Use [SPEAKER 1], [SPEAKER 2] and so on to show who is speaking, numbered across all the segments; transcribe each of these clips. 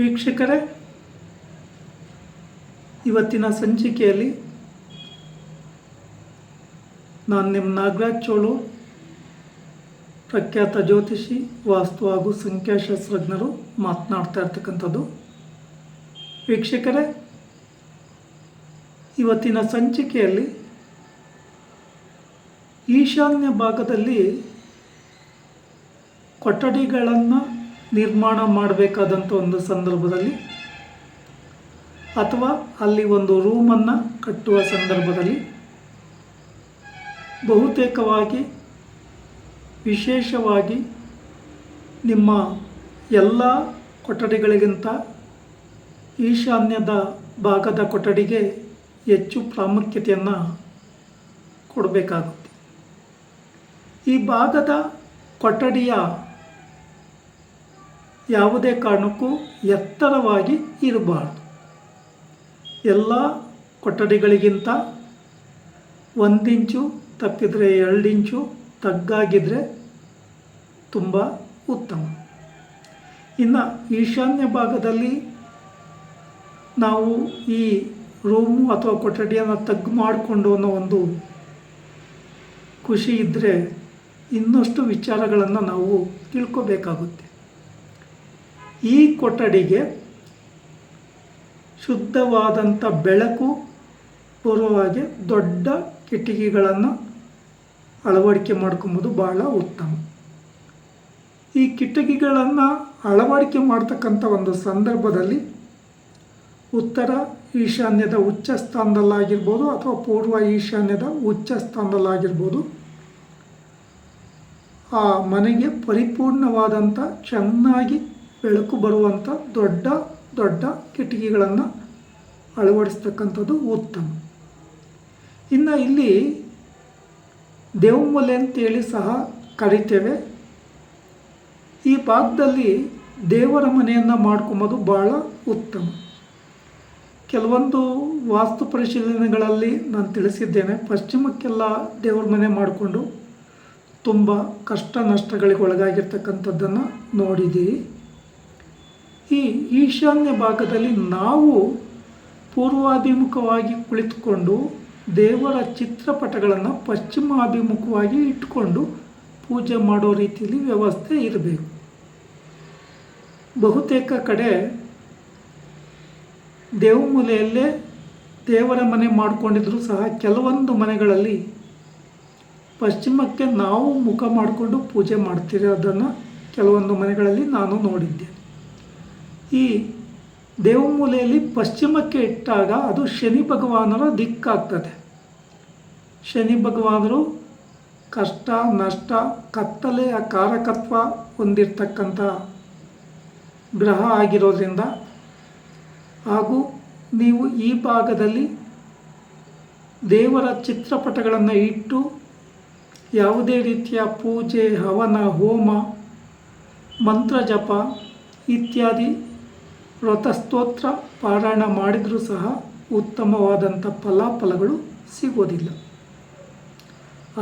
[SPEAKER 1] ವೀಕ್ಷಕರೇ, ಇವತ್ತಿನ ಸಂಚಿಕೆಯಲ್ಲಿ ನಾನು ನಿಮ್ಮ ನಾಗರಾಜ್ ಚೋಳು, ಪ್ರಖ್ಯಾತ ಜ್ಯೋತಿಷಿ, ವಾಸ್ತು ಹಾಗೂ ಸಂಖ್ಯಾಶಾಸ್ತ್ರಜ್ಞರು ಮಾತನಾಡ್ತಾ ಇರ್ತಕ್ಕಂಥದ್ದು. ವೀಕ್ಷಕರೇ, ಇವತ್ತಿನ ಸಂಚಿಕೆಯಲ್ಲಿ ಈಶಾನ್ಯ ಭಾಗದಲ್ಲಿ ಕೊಠಡಿಗಳನ್ನು ನಿರ್ಮಾಣ ಮಾಡಬೇಕಾದಂಥ ಒಂದು ಸಂದರ್ಭದಲ್ಲಿ ಅಥವಾ ಅಲ್ಲಿ ಒಂದು ರೂಮನ್ನು ಕಟ್ಟುವ ಸಂದರ್ಭದಲ್ಲಿ ಬಹುತೇಕವಾಗಿ ವಿಶೇಷವಾಗಿ ನಿಮ್ಮ ಎಲ್ಲ ಕೊಠಡಿಗಳಿಗಿಂತ ಈಶಾನ್ಯದ ಭಾಗದ ಕೊಠಡಿಗೆ ಹೆಚ್ಚು ಪ್ರಾಮುಖ್ಯತೆಯನ್ನು ಕೊಡಬೇಕಾಗುತ್ತೆ. ಈ ಭಾಗದ ಕೊಠಡಿಯ ಯಾವುದೇ ಕಾರಣಕ್ಕೂ ಎತ್ತರವಾಗಿ ಇರಬಾರ್ದು. ಎಲ್ಲ ಕೊಠಡಿಗಳಿಗಿಂತ ಒಂದಿಂಚು ತಪ್ಪಿದರೆ ಎರಡಿಂಚು ತಗ್ಗಾಗಿದ್ದರೆ ತುಂಬ ಉತ್ತಮ. ಇನ್ನು ಈಶಾನ್ಯ ಭಾಗದಲ್ಲಿ ನಾವು ಈ ರೂಮು ಅಥವಾ ಕೊಠಡಿಯನ್ನು ತಗ್ಗು ಮಾಡಿಕೊಂಡು ಅನ್ನೋ ಒಂದು ಖುಷಿ ಇದ್ದರೆ ಇನ್ನಷ್ಟು ವಿಚಾರಗಳನ್ನು ನಾವು ತಿಳ್ಕೋಬೇಕಾಗುತ್ತೆ. ಈ ಕೊಠಡಿಗೆ ಶುದ್ಧವಾದಂಥ ಬೆಳಕು ಪೂರ್ವವಾಗಿ ದೊಡ್ಡ ಕಿಟಕಿಗಳನ್ನು ಅಳವಡಿಕೆ ಮಾಡ್ಕೊಬೋದು ಭಾಳ ಉತ್ತಮ. ಈ ಕಿಟಕಿಗಳನ್ನು ಅಳವಡಿಕೆ ಮಾಡ್ತಕ್ಕಂಥ ಒಂದು ಸಂದರ್ಭದಲ್ಲಿ ಉತ್ತರ ಈಶಾನ್ಯದ ಉಚ್ಚ ಸ್ಥಾನದಲ್ಲಾಗಿರ್ಬೋದು ಅಥವಾ ಪೂರ್ವ ಈಶಾನ್ಯದ ಉಚ್ಚ ಸ್ಥಾನದಲ್ಲಾಗಿರ್ಬೋದು ಆ ಮನೆಗೆ ಪರಿಪೂರ್ಣವಾದಂಥ ಚೆನ್ನಾಗಿ ಬೆಳಕು ಬರುವಂಥ ದೊಡ್ಡ ದೊಡ್ಡ ಕಿಟಕಿಗಳನ್ನು ಅಳವಡಿಸ್ತಕ್ಕಂಥದ್ದು ಉತ್ತಮ. ಇನ್ನು ಇಲ್ಲಿ ದೇವಮೂಲೆ ಅಂತೇಳಿ ಸಹ ಕರಿತೇವೆ. ಈ ಭಾಗದಲ್ಲಿ ದೇವರ ಮನೆಯನ್ನು ಮಾಡ್ಕೊಂಬೋದು ಭಾಳ ಉತ್ತಮ. ಕೆಲವೊಂದು ವಾಸ್ತು ಪರಿಶೀಲನೆಗಳಲ್ಲಿ ನಾನು ತಿಳಿಸಿದ್ದೇನೆ. ಪಶ್ಚಿಮಕ್ಕೆಲ್ಲ ದೇವ್ರ ಮನೆ ಮಾಡಿಕೊಂಡು ತುಂಬ ಕಷ್ಟ ನಷ್ಟಗಳಿಗೆ ಒಳಗಾಗಿರ್ತಕ್ಕಂಥದ್ದನ್ನು ನೋಡಿದ್ದೀರಿ ಈ ಈಶಾನ್ಯ ಭಾಗದಲ್ಲಿ ನಾವು ಪೂರ್ವಾಭಿಮುಖವಾಗಿ ಕುಳಿತುಕೊಂಡು ದೇವರ ಚಿತ್ರಪಟಗಳನ್ನು ಪಶ್ಚಿಮಾಭಿಮುಖವಾಗಿ ಇಟ್ಟುಕೊಂಡು ಪೂಜೆ ಮಾಡೋ ರೀತಿಯಲ್ಲಿ ವ್ಯವಸ್ಥೆ ಇರಬೇಕು. ಬಹುತೇಕ ಕಡೆ ದೇವಮೂಲೆಯಲ್ಲೇ ದೇವರ ಮನೆ ಮಾಡಿಕೊಂಡಿದ್ರೂ ಸಹ ಕೆಲವೊಂದು ಮನೆಗಳಲ್ಲಿ ಪಶ್ಚಿಮಕ್ಕೆ ನಾವು ಮುಖ ಮಾಡಿಕೊಂಡು ಪೂಜೆ ಮಾಡ್ತಿರೋದನ್ನು ಕೆಲವೊಂದು ಮನೆಗಳಲ್ಲಿ ನಾನು ನೋಡಿದ್ದೆ. ಈ ದೇವಮೂಲೆಯಲ್ಲಿ ಪಶ್ಚಿಮಕ್ಕೆ ಇಟ್ಟಾಗ ಅದು ಶನಿ ಭಗವಾನರ ದಿಕ್ಕಾಗ್ತದೆ. ಶನಿ ಭಗವಾನರು ಕಷ್ಟ, ನಷ್ಟ ಕತ್ತಲೆಯ ಕಾರಕತ್ವ ಹೊಂದಿರತಕ್ಕಂಥ ಗ್ರಹ ಆಗಿರೋದ್ರಿಂದ ಹಾಗೂ ನೀವು ಈ ಭಾಗದಲ್ಲಿ ದೇವರ ಚಿತ್ರಪಟಗಳನ್ನು ಇಟ್ಟು ಯಾವುದೇ ರೀತಿಯ ಪೂಜೆ, ಹವನ, ಹೋಮ, ಮಂತ್ರ ಜಪ ಇತ್ಯಾದಿ ವ್ರತಸ್ತೋತ್ರ ಪಾರಾಯಣ ಮಾಡಿದರೂ ಸಹ ಉತ್ತಮವಾದಂಥ ಫಲಾಫಲಗಳು ಸಿಗೋದಿಲ್ಲ.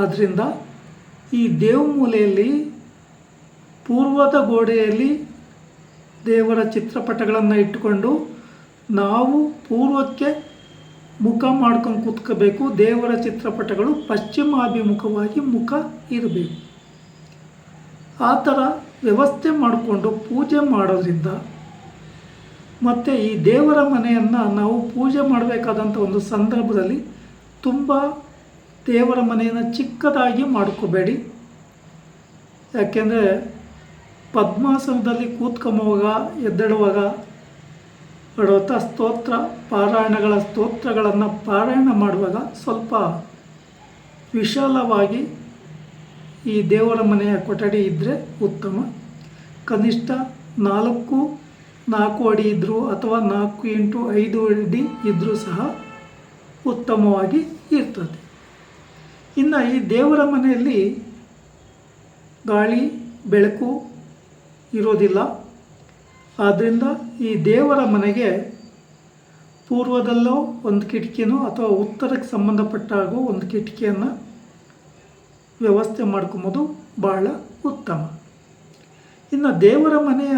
[SPEAKER 1] ಆದ್ದರಿಂದ ಈ ದೇವಮೂಲೆಯಲ್ಲಿ, ಪೂರ್ವದ ಗೋಡೆಯಲ್ಲಿ ದೇವರ ಚಿತ್ರಪಟಗಳನ್ನು ಇಟ್ಟುಕೊಂಡು ನಾವು ಪೂರ್ವಕ್ಕೆ ಮುಖ ಮಾಡ್ಕೊಂಡು ಕೂತ್ಕೋಬೇಕು. ದೇವರ ಚಿತ್ರಪಟಗಳು ಪಶ್ಚಿಮಾಭಿಮುಖವಾಗಿ ಮುಖ ಇರಬೇಕು. ಆ ಥರ ವ್ಯವಸ್ಥೆ ಮಾಡಿಕೊಂಡು ಪೂಜೆ ಮಾಡೋದ್ರಿಂದ ಮತ್ತು ಈ ದೇವರ ಮನೆಯನ್ನು ನಾವು ಪೂಜೆ ಮಾಡಬೇಕಾದಂಥ ಒಂದು ಸಂದರ್ಭದಲ್ಲಿ ತುಂಬ ದೇವರ ಮನೆಯನ್ನು ಚಿಕ್ಕದಾಗಿ ಮಾಡ್ಕೋಬೇಡಿ. ಯಾಕೆಂದರೆ ಪದ್ಮಾಸನದಲ್ಲಿ ಕೂತ್ಕೊಂಬುವಾಗ ಎದ್ದೇಳುವಾಗ ವ್ರತ ಸ್ತೋತ್ರ, ಪಾರಾಯಣಗಳ ಸ್ತೋತ್ರಗಳನ್ನು ಪಾರಾಯಣ ಮಾಡುವಾಗ ಸ್ವಲ್ಪ ವಿಶಾಲವಾಗಿ ಈ ದೇವರ ಮನೆಯ ಕೊಠಡಿ ಇದ್ದರೆ ಉತ್ತಮ. ಕನಿಷ್ಠ ನಾಲ್ಕು ನಾಲ್ಕು ಅಡಿ ಇದ್ದರೂ ಅಥವಾ ನಾಲ್ಕು ಇಂಟು ಐದು ಅಡಿ ಇದ್ದರೂ ಸಹ ಉತ್ತಮವಾಗಿ ಇರ್ತದೆ. ಇನ್ನು ಈ ದೇವರ ಮನೆಯಲ್ಲಿ ಗಾಳಿ, ಬೆಳಕು ಇರೋದಿಲ್ಲ. ಆದ್ದರಿಂದ ಈ ದೇವರ ಮನೆಗೆ ಪೂರ್ವದಲ್ಲೋ ಒಂದು ಕಿಟಕಿನೋ ಅಥವಾ ಉತ್ತರಕ್ಕೆ ಸಂಬಂಧಪಟ್ಟ ಆಗೋ ಒಂದು ಕಿಟಕಿಯನ್ನು ವ್ಯವಸ್ಥೆ ಮಾಡ್ಕೊಂಬೋದು. ಭಾಳ ಉತ್ತಮ. ಇನ್ನು ದೇವರ ಮನೆಯ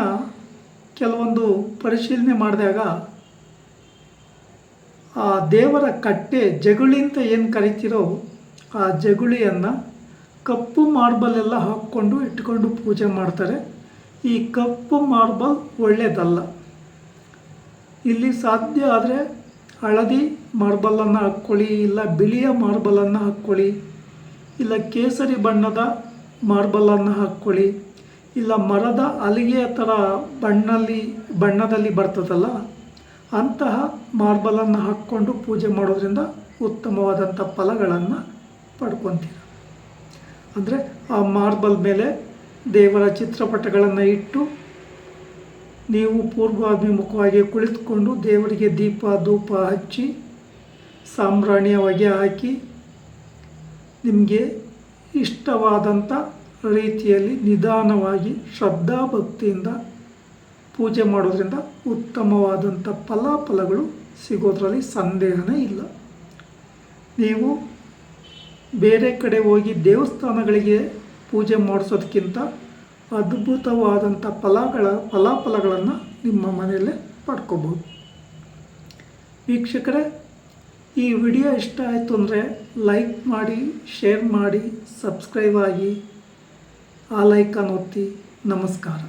[SPEAKER 1] ಕೆಲವೊಂದು ಪರಿಶೀಲನೆ ಮಾಡಿದಾಗ ಆ ದೇವರ ಕಟ್ಟೆ ಜಗುಳಿ ಅಂತ ಏನು ಕರಿತೀರೋ ಆ ಜಗುಳಿಯನ್ನು ಕಪ್ಪು ಮಾರ್ಬಲ್ ಎಲ್ಲ ಹಾಕ್ಕೊಂಡು ಇಟ್ಕೊಂಡು ಪೂಜೆ ಮಾಡ್ತಾರೆ. ಈ ಕಪ್ಪು ಮಾರ್ಬಲ್ ಒಳ್ಳೆಯದಲ್ಲ ಇಲ್ಲಿ ಸಾಧ್ಯ ಆದರೆ ಹಳದಿ ಮಾರ್ಬಲನ್ನು ಹಾಕ್ಕೊಳ್ಳಿ, ಇಲ್ಲ ಬಿಳಿಯ ಮಾರ್ಬಲನ್ನು ಹಾಕ್ಕೊಳ್ಳಿ, ಇಲ್ಲ ಕೇಸರಿ ಬಣ್ಣದ ಮಾರ್ಬಲನ್ನು ಹಾಕ್ಕೊಳ್ಳಿ. ಇಲ್ಲ ಮರದ ಹಲಿಗೆಯ ಥರ ಬಣ್ಣಲ್ಲಿ, ಬಣ್ಣದಲ್ಲಿ ಬರ್ತದಲ್ಲ, ಅಂತಹ ಮಾರ್ಬಲನ್ನು ಹಾಕ್ಕೊಂಡು ಪೂಜೆ ಮಾಡೋದ್ರಿಂದ ಉತ್ತಮವಾದಂಥ ಫಲಗಳನ್ನು ಪಡ್ಕೊತೀರ. ಅಂದರೆ ಆ ಮಾರ್ಬಲ್ ಮೇಲೆ ದೇವರ ಚಿತ್ರಪಟಗಳನ್ನು ಇಟ್ಟು ನೀವು ಪೂರ್ವಾಭಿಮುಖವಾಗಿ ಕುಳಿತುಕೊಂಡು ದೇವರಿಗೆ ದೀಪ, ಧೂಪ ಹಚ್ಚಿ ಸಾಂಬ್ರಾಣಿಯ ಹೊಗೆ ಹಾಕಿ ನಿಮಗೆ ಇಷ್ಟವಾದಂಥ ರೀತಿಯಲ್ಲಿ ನಿಧಾನವಾಗಿ ಶ್ರದ್ಧಾಭಕ್ತಿಯಿಂದ ಪೂಜೆ ಮಾಡೋದ್ರಿಂದ ಉತ್ತಮವಾದಂಥ ಫಲಾಫಲಗಳು ಸಿಗೋದ್ರಲ್ಲಿ ಸಂದೇಹನೇ ಇಲ್ಲ. ನೀವು ಬೇರೆ ಕಡೆ ಹೋಗಿ ದೇವಸ್ಥಾನಗಳಿಗೆ ಪೂಜೆ ಮಾಡಿಸೋದಕ್ಕಿಂತ ಅದ್ಭುತವಾದಂಥ ಫಲಗಳ, ಫಲಾಫಲಗಳನ್ನು ನಿಮ್ಮ ಮನೆಯಲ್ಲೇ ಪಡ್ಕೋಬೋದು. ವೀಕ್ಷಕರೇ, ಈ ವಿಡಿಯೋ ಇಷ್ಟ ಆಯಿತು ಅಂದರೆ ಲೈಕ್ ಮಾಡಿ, ಶೇರ್ ಮಾಡಿ, ಸಬ್ಸ್ಕ್ರೈಬ್ ಆಗಿ. ಆ ಲೈಕನ್ನು ಒತ್ತಿ ನಮಸ್ಕಾರ